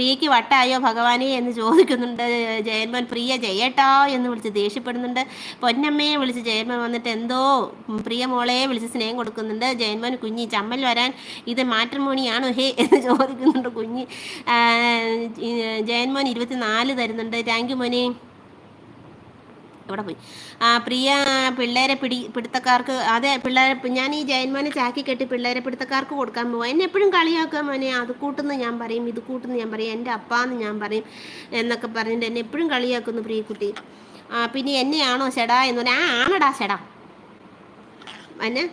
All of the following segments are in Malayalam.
പ്രിയയ്ക്ക് വട്ടായോ ഭഗവാനെ എന്ന് ചോദിക്കുന്നുണ്ട്. ജയന്മൻ പ്രിയ ജയേട്ടാ എന്ന് വിളിച്ച് ദേഷ്യപ്പെടുന്നുണ്ട്. പൊന്നമ്മയെ വിളിച്ച് ജയന്മൻ വന്നിട്ട് എന്തോ പ്രിയ മോളെ വിളിച്ച് സ്നേഹം കൊടുക്കുന്നുണ്ട്. ജയന്മൻ കുഞ്ഞി ചമ്മൽ വരാൻ ഇത് മാട്രിമോണിയാണോ? ഹേ എന്ന് ചോദിക്കുന്നുണ്ട് കുഞ്ഞി. ജയന്മോൻ ഇരുപത്തിനാല് തരുന്നുണ്ട്. താങ്ക് യു മോനെ. എവിടെ പോയി. ആ പ്രിയ പിള്ളേരെ പിടി പിടുത്തക്കാർക്ക് അതെ പിള്ളേരെ ഞാൻ ഈ ജയന്മാനെ ചാക്കി കെട്ടി പിള്ളേരെ പിടുത്തക്കാർക്ക് കൊടുക്കാൻ പോവാം. എന്നെ എപ്പോഴും കളിയാക്കുക മോനെ അത് കൂട്ടുന്ന ഞാൻ പറയും ഇത് കൂട്ടുന്ന ഞാൻ പറയും എന്റെ അപ്പാന്ന് ഞാൻ പറയും എന്നൊക്കെ പറഞ്ഞിട്ട് എന്നെ എപ്പോഴും കളിയാക്കുന്നു പ്രിയക്കുട്ടി. ആ പിന്നെ എന്നെയാണോ ചേടാ എന്ന് പറഞ്ഞാൽ ആ ആണടാ ചേടാ എന്നെ?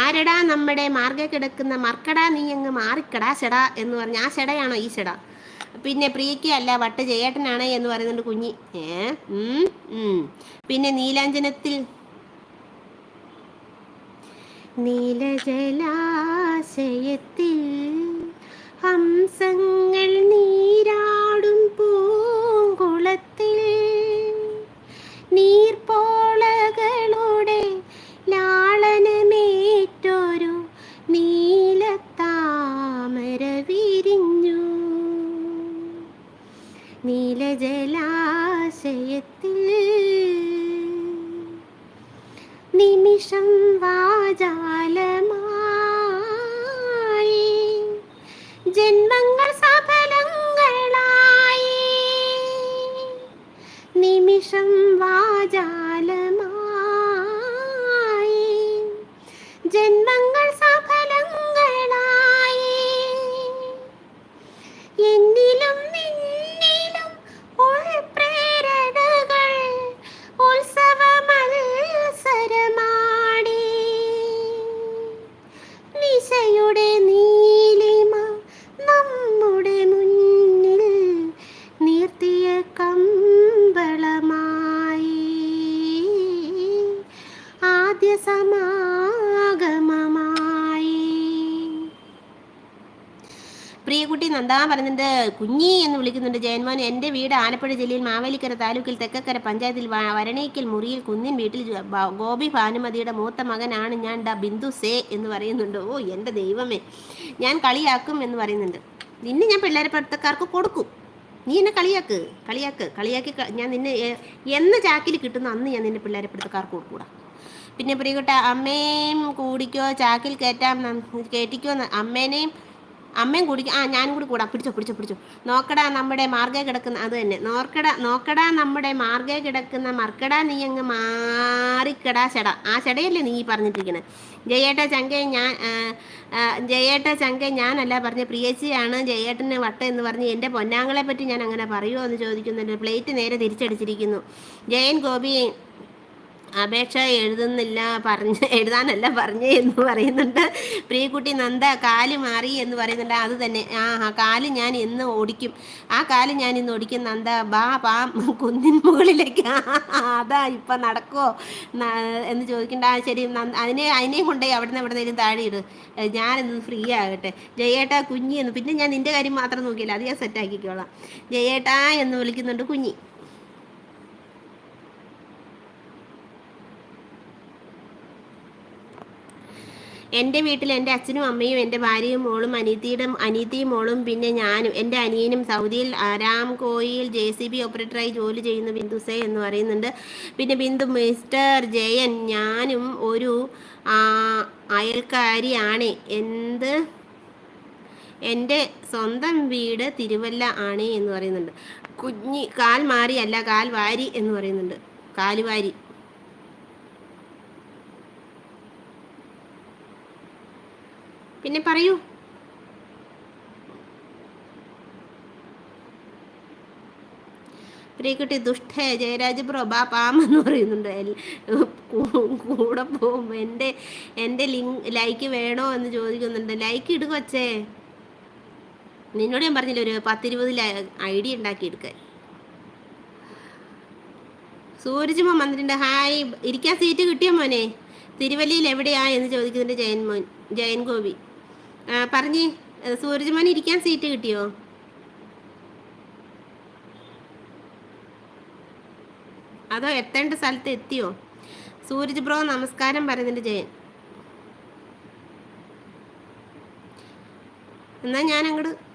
ആരടാ നമ്മുടെ മാർഗ കിടക്കുന്ന മർക്കടാ നീ അങ്ങ് മാറിക്കടാ ചെടാ എന്ന് പറഞ്ഞ ആ ചെടയാണോ ഈ ഷെടാ പിന്നെ പ്രിയയ്ക്ക് അല്ല വട്ട് ജയേട്ടനാണ് എന്ന് പറയുന്നുണ്ട് കുഞ്ഞി. ഏ പിന്നെ നീലാഞ്ജനത്തിൽ. നീലജലാശയത്തിൽ നീലജലാശയത്തിൽ നിമിഷം വാചാലമായി ജന്മങ്ങൾ സഫലങ്ങളായി നിമിഷം വാചാലമായി പ്രിയകുട്ടി നന്ദാ പറയുന്നുണ്ട് കുഞ്ഞി എന്ന് വിളിക്കുന്നുണ്ട്. ജയൻമോൻ എന്റെ വീട് ആലപ്പുഴ ജില്ലയിൽ മാവേലിക്കര താലൂക്കിൽ തെക്കക്കര പഞ്ചായത്തിൽ വരണേക്കൽ മുറിയിൽ കുന്നിൻ വീട്ടിൽ ഗോപി ഭാനുമതിയുടെ മൂത്ത മകനാണ് ഞാൻ ഡ ബിന്ദു സേ എന്ന് പറയുന്നുണ്ട്. ഓ എന്റെ ദൈവമേ. ഞാൻ കളിയാക്കും എന്ന് പറയുന്നുണ്ട്. നിന്നെ ഞാൻ പിള്ളേരെ പഠിത്തക്കാർക്ക് കൊടുക്കും. നീ എന്നെ കളിയാക്ക് കളിയാക്ക് കളിയാക്കി ഞാൻ നിന്നെ എന്ന ചാക്കിൽ കിട്ടുന്ന അന്ന് ഞാൻ നിന്നെ പിള്ളേരെ പഠിത്തക്കാർക്ക് കൊടുക്കൂടാ. പിന്നെ പ്രിയപ്പെട്ട അമ്മയും കൂടിക്കോ ചാക്കിൽ കയറ്റാം കയറ്റിക്കോ അമ്മേനെയും അമ്മയും കൂടി ആ ഞാനും കൂടി കൂടാം. പിടിച്ചോ പിടിച്ചോ പിടിച്ചോ. നോക്കടാ നമ്മുടെ മാർഗേ കിടക്കുന്ന അത് തന്നെ. നോക്കടാ നോക്കടാ നമ്മുടെ മാർഗേ കിടക്കുന്ന മർക്കടാ നീ അങ്ങ് മാറിക്കടാ ചെട. ആ ചെടയല്ലേ നീ പറഞ്ഞിട്ടിരിക്കണേ. ജയേട്ട ചങ്ക ഞാൻ ജയേട്ട ചങ്ക ഞാനല്ല പറഞ്ഞ പ്രിയച്ചിയാണ് ജയേട്ടന് വട്ട എന്ന് പറഞ്ഞ് എന്റെ പൊന്നാങ്ങളെ പറ്റി ഞാൻ അങ്ങനെ പറയുമോ എന്ന് ചോദിക്കുന്നുണ്ട് പ്ലേറ്റ് നേരെ തിരിച്ചടിച്ചിരിക്കുന്നു. ജയൻ ഗോപി അപേക്ഷ എഴുതുന്നില്ല പറഞ്ഞ് എഴുതാനല്ല പറഞ്ഞ് എന്ന് പറയുന്നുണ്ട്. പ്രിയക്കുട്ടി നന്ദ കാൽ മാറി എന്ന് പറയുന്നുണ്ട്. അത് തന്നെ. ആ കാൽ ഞാൻ ഇന്ന് ഓടിക്കും. ആ കാൽ ഞാൻ ഇന്ന് ഓടിക്കും നന്ദ. ബാ പാ കുന്നിൻ മുകളിലേക്ക്. അതാ ഇപ്പം നടക്കുമോ എന്ന് ചോദിക്കേണ്ട. ആ ശരി അതിനെ അതിനെയും കൊണ്ടുപോയി അവിടെ നിന്ന് എവിടെന്നേലും താഴെ ഇട്. ഞാനിന്ന് ഫ്രീ ആകട്ടെ. ജയേട്ടാ കുഞ്ഞി എന്ന്. പിന്നെ ഞാൻ നിന്റെ കാര്യം മാത്രം നോക്കിയില്ല. അത് ഞാൻ സെറ്റാക്കിക്കോളാം ജയേട്ടാ എന്ന് വിളിക്കുന്നുണ്ട് കുഞ്ഞി. എന്റെ വീട്ടിൽ എന്റെ അച്ഛനും അമ്മയും എന്റെ ഭാര്യയും മോളും അനീതിയുടെ അനീതിയും മോളും പിന്നെ ഞാനും എന്റെ അനിയനും സൗദിയിൽ രാംകോയിൽ ജെ സി ബി ഓപ്പറേറ്ററായി ജോലി ചെയ്യുന്ന ബിന്ദുസേ എന്ന് പറയുന്നുണ്ട്. പിന്നെ ബിന്ദു മിസ്റ്റർ ജയൻ ഞാനും ഒരു അയൽക്കാരിയാണ്. എന്ത്? എന്റെ സ്വന്തം വീട് തിരുവല്ല ആണ് എന്ന് പറയുന്നുണ്ട്. കുഞ്ഞി കാൽ മാറിയല്ല കാൽ വാരി എന്ന് പറയുന്നുണ്ട്. കാലുവാരി. പിന്നെ പറയൂ. പ്രിയക്കുട്ടി ദുഷ്ട ജയരാജ് പ്രഭാ പാമെന്ന് പറയുന്നുണ്ട്. കൂടെ പോവും എന്റെ എന്റെ ലിങ്ക് ലൈക്ക് വേണോ എന്ന് ചോദിക്കുന്നുണ്ട്. ലൈക്ക് ഇടുക വച്ചേ നിന്നോട് ഞാൻ പറഞ്ഞില്ല ഒരു പത്തിരുപത് ഐ ഡി ഉണ്ടാക്കി എടുക്കാൻ. സൂരജ് മോൻ വന്നിട്ടുണ്ട്. ഹായ് ഇരിക്കാൻ സീറ്റ് കിട്ടിയോ മോനെ? തിരുവല്ലയിൽ എവിടെയാ എന്ന് ചോദിക്കുന്നുണ്ട് ജയൻ മോൻ ജയൻ ഗോപി. പറഞ്ഞേ. സൂരജ്മാൻ സൂരജ് മോൻ ഇരിക്കാൻ സീറ്റ് കിട്ടിയോ? അതോ എത്തേണ്ട സ്ഥലത്ത് എത്തിയോ? സൂരജ് ബ്രോ നമസ്കാരം പറയുന്നുണ്ട് ജയൻ. എന്നാ ഞാൻ അങ്ങോട്ട്